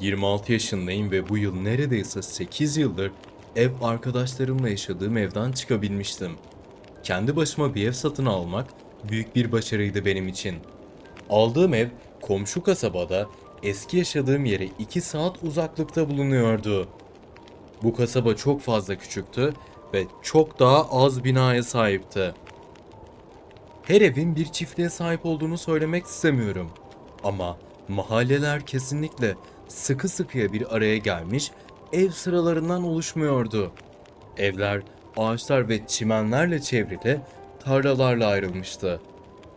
26 yaşındayım ve bu yıl neredeyse 8 yıldır ev arkadaşlarımla yaşadığım evden çıkabilmiştim. Kendi başıma bir ev satın almak büyük bir başarıydı benim için. Aldığım ev komşu kasabada eski yaşadığım yere 2 saat uzaklıkta bulunuyordu. Bu kasaba çok fazla küçüktü ve çok daha az binaya sahipti. Her evin bir çiftliğe sahip olduğunu söylemek istemiyorum. Ama mahalleler kesinlikle sıkı sıkıya bir araya gelmiş ev sıralarından oluşmuyordu. Evler ağaçlar ve çimenlerle çevrili tarlalarla ayrılmıştı.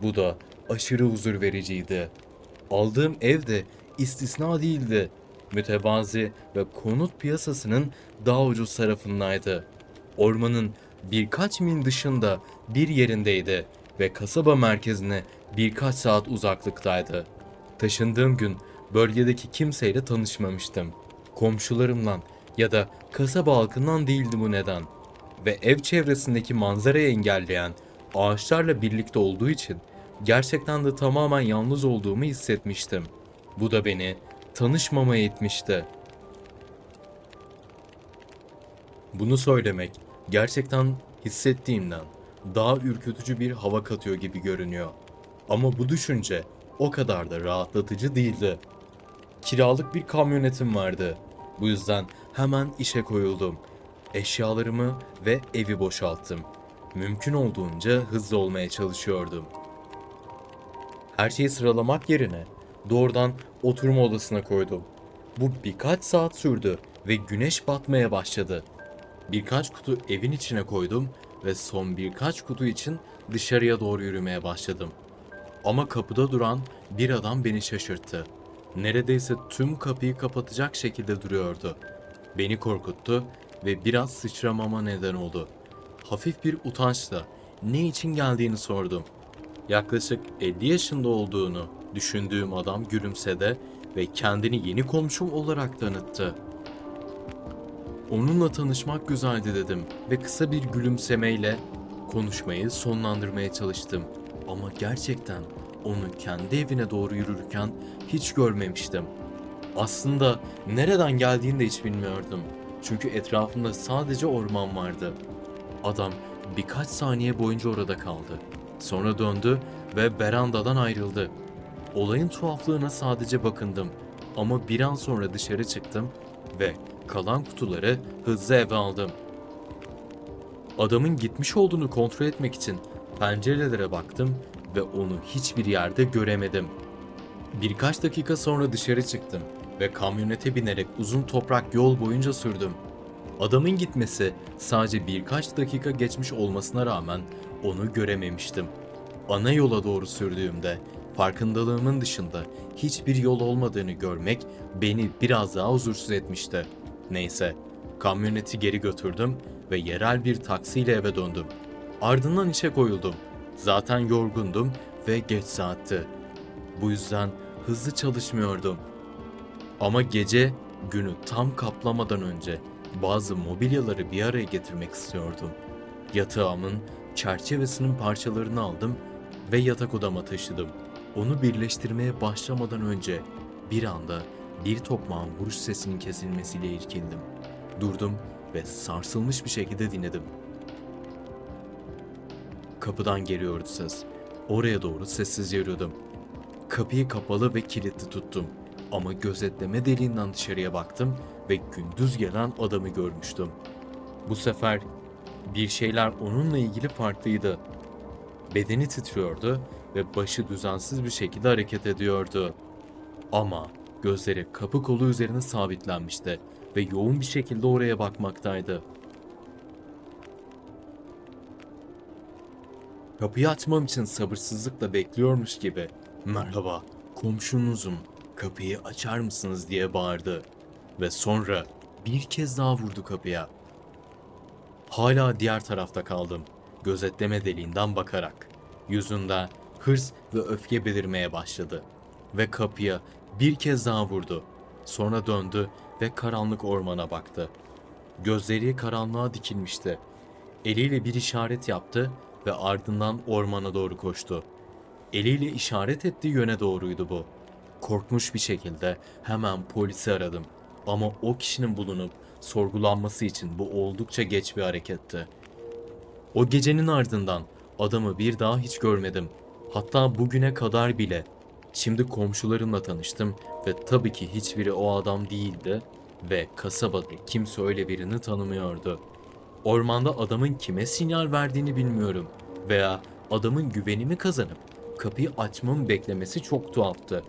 Bu da aşırı huzur vericiydi. Aldığım ev de istisna değildi. Mütevazi ve konut piyasasının daha ucuz tarafındaydı. Ormanın birkaç mil dışında bir yerindeydi ve kasaba merkezine birkaç saat uzaklıktaydı. Taşındığım gün bölgedeki kimseyle tanışmamıştım. Komşularımla ya da kasaba halkından değildi bu neden. Ve ev çevresindeki manzarayı engelleyen ağaçlarla birlikte olduğu için gerçekten de tamamen yalnız olduğumu hissetmiştim. Bu da beni tanışmamaya itmişti. Bunu söylemek gerçekten hissettiğimden daha ürkütücü bir hava katıyor gibi görünüyor. Ama bu düşünce o kadar da rahatlatıcı değildi. Kiralık bir kamyonetim vardı. Bu yüzden hemen işe koyuldum. Eşyalarımı ve evi boşalttım. Mümkün olduğunca hızlı olmaya çalışıyordum. Her şeyi sıralamak yerine doğrudan oturma odasına koydum. Bu birkaç saat sürdü ve güneş batmaya başladı. Birkaç kutu evin içine koydum ve son birkaç kutu için dışarıya doğru yürümeye başladım. Ama kapıda duran bir adam beni şaşırttı. Neredeyse tüm kapıyı kapatacak şekilde duruyordu. Beni korkuttu ve biraz sıçramama neden oldu. Hafif bir utançla ne için geldiğini sordum. Yaklaşık 50 yaşında olduğunu düşündüğüm adam gülümsedi ve kendini yeni komşum olarak tanıttı. Onunla tanışmak güzeldi dedim ve kısa bir gülümsemeyle konuşmayı sonlandırmaya çalıştım. Ama gerçekten onu kendi evine doğru yürürken hiç görmemiştim. Aslında nereden geldiğini de hiç bilmiyordum. Çünkü etrafında sadece orman vardı. Adam birkaç saniye boyunca orada kaldı. Sonra döndü ve verandadan ayrıldı. Olayın tuhaflığına sadece bakındım ama bir an sonra dışarı çıktım ve kalan kutuları hızlı eve aldım. Adamın gitmiş olduğunu kontrol etmek için pencerelere baktım ve onu hiçbir yerde göremedim. Birkaç dakika sonra dışarı çıktım ve kamyonete binerek uzun toprak yol boyunca sürdüm. Adamın gitmesi sadece birkaç dakika geçmiş olmasına rağmen onu görememiştim. Ana yola doğru sürdüğümde farkındalığımın dışında hiçbir yol olmadığını görmek beni biraz daha huzursuz etmişti. Neyse, kamyoneti geri götürdüm ve yerel bir taksiyle eve döndüm. Ardından işe koyuldum. Zaten yorgundum ve geç saatti. Bu yüzden hızlı çalışmıyordum. Ama gece günü tam kaplamadan önce bazı mobilyaları bir araya getirmek istiyordum. Yatağımın çerçevesinin parçalarını aldım ve yatak odama taşıdım. Onu birleştirmeye başlamadan önce bir anda bir tokmağın vuruş sesinin kesilmesiyle irkildim. Durdum ve sarsılmış bir şekilde dinledim. Kapıdan geliyordu ses. Oraya doğru sessizce yürüdüm. Kapıyı kapalı ve kilitli tuttum. Ama gözetleme deliğinden dışarıya baktım ve gündüz gelen adamı görmüştüm. Bu sefer bir şeyler onunla ilgili farklıydı. Bedeni titriyordu ve başı düzensiz bir şekilde hareket ediyordu. Ama gözleri kapı kolu üzerine sabitlenmişti ve yoğun bir şekilde oraya bakmaktaydı. Kapıyı açmam için sabırsızlıkla bekliyormuş gibi "Merhaba, komşunuzum. Kapıyı açar mısınız?" diye bağırdı ve sonra bir kez daha vurdu kapıya. Hala diğer tarafta kaldım. Gözetleme deliğinden bakarak. Yüzünde hırs ve öfke belirmeye başladı. Ve kapıya bir kez daha vurdu. Sonra döndü ve karanlık ormana baktı. Gözleri karanlığa dikilmişti. Eliyle bir işaret yaptı ve ardından ormana doğru koştu. Eliyle işaret ettiği yöne doğruydu bu. Korkmuş bir şekilde hemen polisi aradım. Ama o kişinin bulunup sorgulanması için bu oldukça geç bir hareketti. O gecenin ardından adamı bir daha hiç görmedim. Hatta bugüne kadar bile. Şimdi komşularımla tanıştım ve tabii ki hiçbiri o adam değildi ve kasabada kimse öyle birini tanımıyordu. Ormanda adamın kime sinyal verdiğini bilmiyorum veya adamın güvenimi kazanıp kapıyı açmamı beklemesi çok tuhaftı.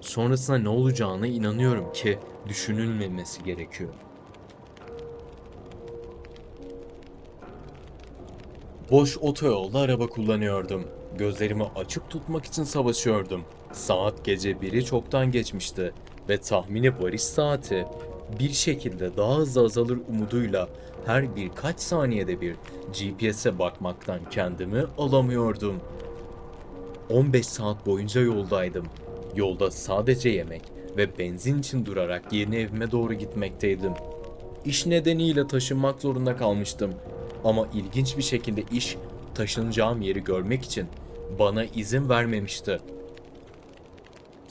Sonrasında ne olacağına inanıyorum ki düşünülmemesi gerekiyor. Boş otoyolda araba kullanıyordum. Gözlerimi açık tutmak için savaşıyordum. Saat gece biri çoktan geçmişti ve tahmini varış saati bir şekilde daha hızlı azalır umuduyla her birkaç saniyede bir GPS'e bakmaktan kendimi alamıyordum. 15 saat boyunca yoldaydım. Yolda sadece yemek ve benzin için durarak yeni evime doğru gitmekteydim. İş nedeniyle taşınmak zorunda kalmıştım. Ama ilginç bir şekilde iş taşınacağım yeri görmek için bana izin vermemişti.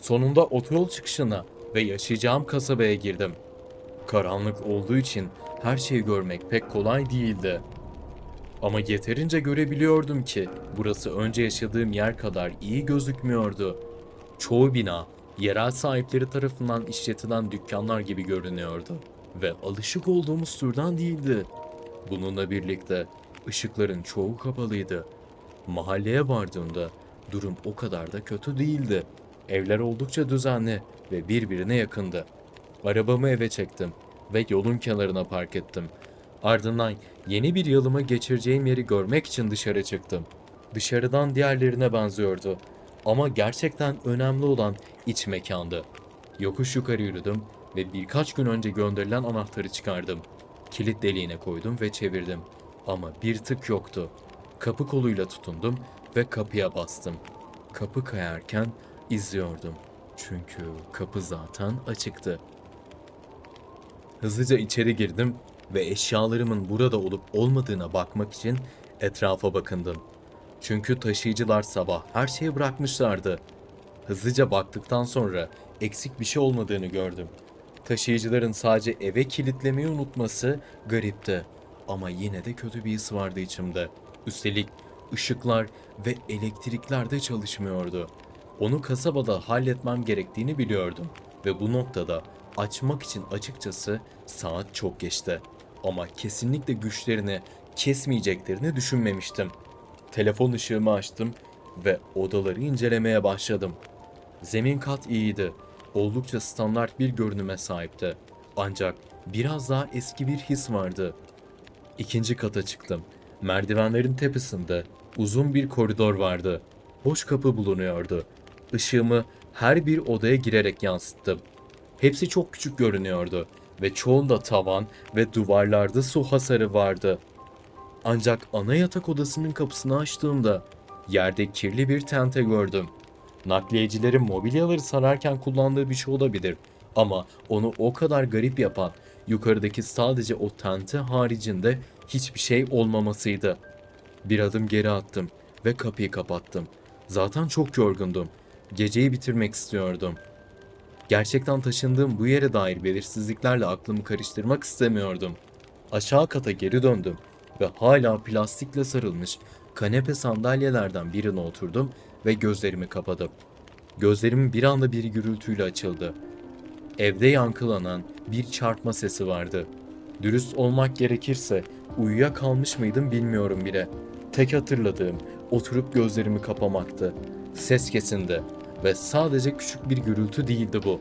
Sonunda otoyol çıkışına ve yaşayacağım kasabaya girdim. Karanlık olduğu için her şeyi görmek pek kolay değildi. Ama yeterince görebiliyordum ki burası önce yaşadığım yer kadar iyi gözükmüyordu. Çoğu bina yerel sahipleri tarafından işletilen dükkanlar gibi görünüyordu ve alışık olduğumuz türden değildi. Bununla birlikte ışıkların çoğu kapalıydı. Mahalleye vardığımda durum o kadar da kötü değildi. Evler oldukça düzenli ve birbirine yakındı. Arabamı eve çektim ve yolun kenarına park ettim. Ardından yeni bir yılımı geçireceğim yeri görmek için dışarı çıktım. Dışarıdan diğerlerine benziyordu. Ama gerçekten önemli olan iç mekandı. Yokuş yukarı yürüdüm ve birkaç gün önce gönderilen anahtarı çıkardım. Kilit deliğine koydum ve çevirdim. Ama bir tık yoktu. Kapı koluyla tutundum ve kapıya bastım. Kapı kayarken izliyordum. Çünkü kapı zaten açıktı. Hızlıca içeri girdim ve eşyalarımın burada olup olmadığına bakmak için etrafa bakındım. Çünkü taşıyıcılar sabah her şeyi bırakmışlardı. Hızlıca baktıktan sonra eksik bir şey olmadığını gördüm. Taşıyıcıların sadece eve kilitlemeyi unutması garipti. Ama yine de kötü bir his vardı içimde. Üstelik ışıklar ve elektrikler de çalışmıyordu. Onu kasabada halletmem gerektiğini biliyordum ve bu noktada açmak için açıkçası saat çok geçti. Ama kesinlikle güçlerini kesmeyeceklerini düşünmemiştim. Telefon ışığımı açtım ve odaları incelemeye başladım. Zemin kat iyiydi. Oldukça standart bir görünüme sahipti. Ancak biraz daha eski bir his vardı. İkinci kata çıktım. Merdivenlerin tepesinde uzun bir koridor vardı. Boş kapı bulunuyordu. Işığımı her bir odaya girerek yansıttım. Hepsi çok küçük görünüyordu ve çoğunda tavan ve duvarlarda su hasarı vardı. Ancak ana yatak odasının kapısını açtığımda yerde kirli bir tente gördüm. Nakliyecilerin mobilyaları sararken kullandığı bir şey olabilir ama onu o kadar garip yapan yukarıdaki sadece o tente haricinde hiçbir şey olmamasıydı. Bir adım geri attım ve kapıyı kapattım. Zaten çok yorgundum. Geceyi bitirmek istiyordum. Gerçekten taşındığım bu yere dair belirsizliklerle aklımı karıştırmak istemiyordum. Aşağı kata geri döndüm ve hala plastikle sarılmış kanepe sandalyelerden birine oturdum ve gözlerimi kapadım. Gözlerim bir anda bir gürültüyle açıldı. Evde yankılanan bir çarpma sesi vardı. Dürüst olmak gerekirse uyuyakalmış mıydım bilmiyorum bile. Tek hatırladığım oturup gözlerimi kapamaktı. Ses kesindi ve sadece küçük bir gürültü değildi bu.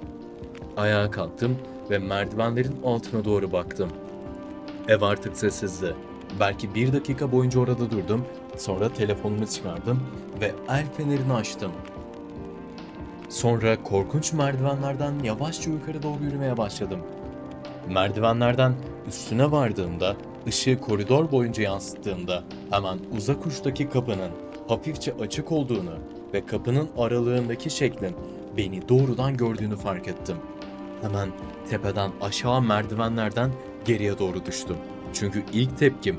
Ayağa kalktım ve merdivenlerin altına doğru baktım. Ev artık sessizdi. Belki bir dakika boyunca orada durdum. Sonra telefonumu çıkardım ve el fenerini açtım. Sonra korkunç merdivenlerden yavaşça yukarı doğru yürümeye başladım. Merdivenlerden üstüne vardığımda, ışığı koridor boyunca yansıttığımda hemen uzak uçtaki kapının hafifçe açık olduğunu ve kapının aralığındaki şeklin beni doğrudan gördüğünü fark ettim. Hemen tepeden aşağı merdivenlerden geriye doğru düştüm. Çünkü ilk tepkim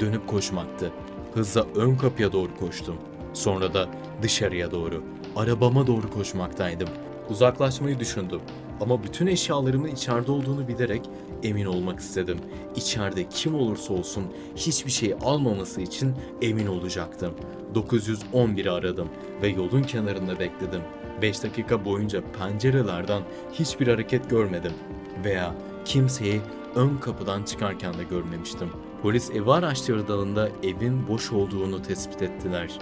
dönüp koşmaktı. Hızla ön kapıya doğru koştum. Sonra da dışarıya doğru, arabama doğru koşmaktaydım. Uzaklaşmayı düşündüm. Ama bütün eşyalarımın içeride olduğunu bilerek emin olmak istedim. İçeride kim olursa olsun hiçbir şey almaması için emin olacaktım. 911'i aradım ve yolun kenarında bekledim. 5 dakika boyunca pencerelerden hiçbir hareket görmedim veya kimseyi ön kapıdan çıkarken de görmemiştim. Polis evi araştırdığında evin boş olduğunu tespit ettiler.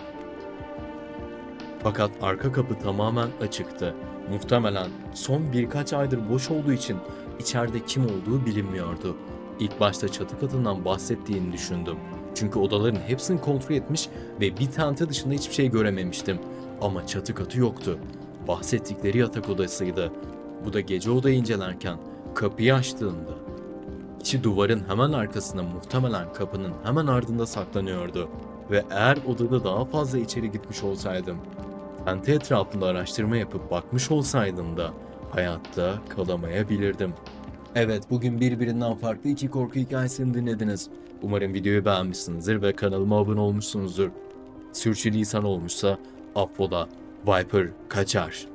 Fakat arka kapı tamamen açıktı. Muhtemelen son birkaç aydır boş olduğu için içeride kim olduğu bilinmiyordu. İlk başta çatı katından bahsettiğini düşündüm. Çünkü odaların hepsini kontrol etmiş ve bir tente dışında hiçbir şey görememiştim. Ama çatı katı yoktu. Bahsettikleri yatak odasıydı. Bu da gece odayı incelerken kapıyı açtığında kişi duvarın hemen arkasında muhtemelen kapının hemen ardında saklanıyordu. Ve eğer odada daha fazla içeri gitmiş olsaydım, tente etrafında araştırma yapıp bakmış olsaydım da hayatta kalamayabilirdim. Evet bugün birbirinden farklı iki korku hikayesini dinlediniz. Umarım videoyu beğenmişsinizdir ve kanalıma abone olmuşsunuzdur. Sürçülisan olmuşsa affola. Viper kaçar.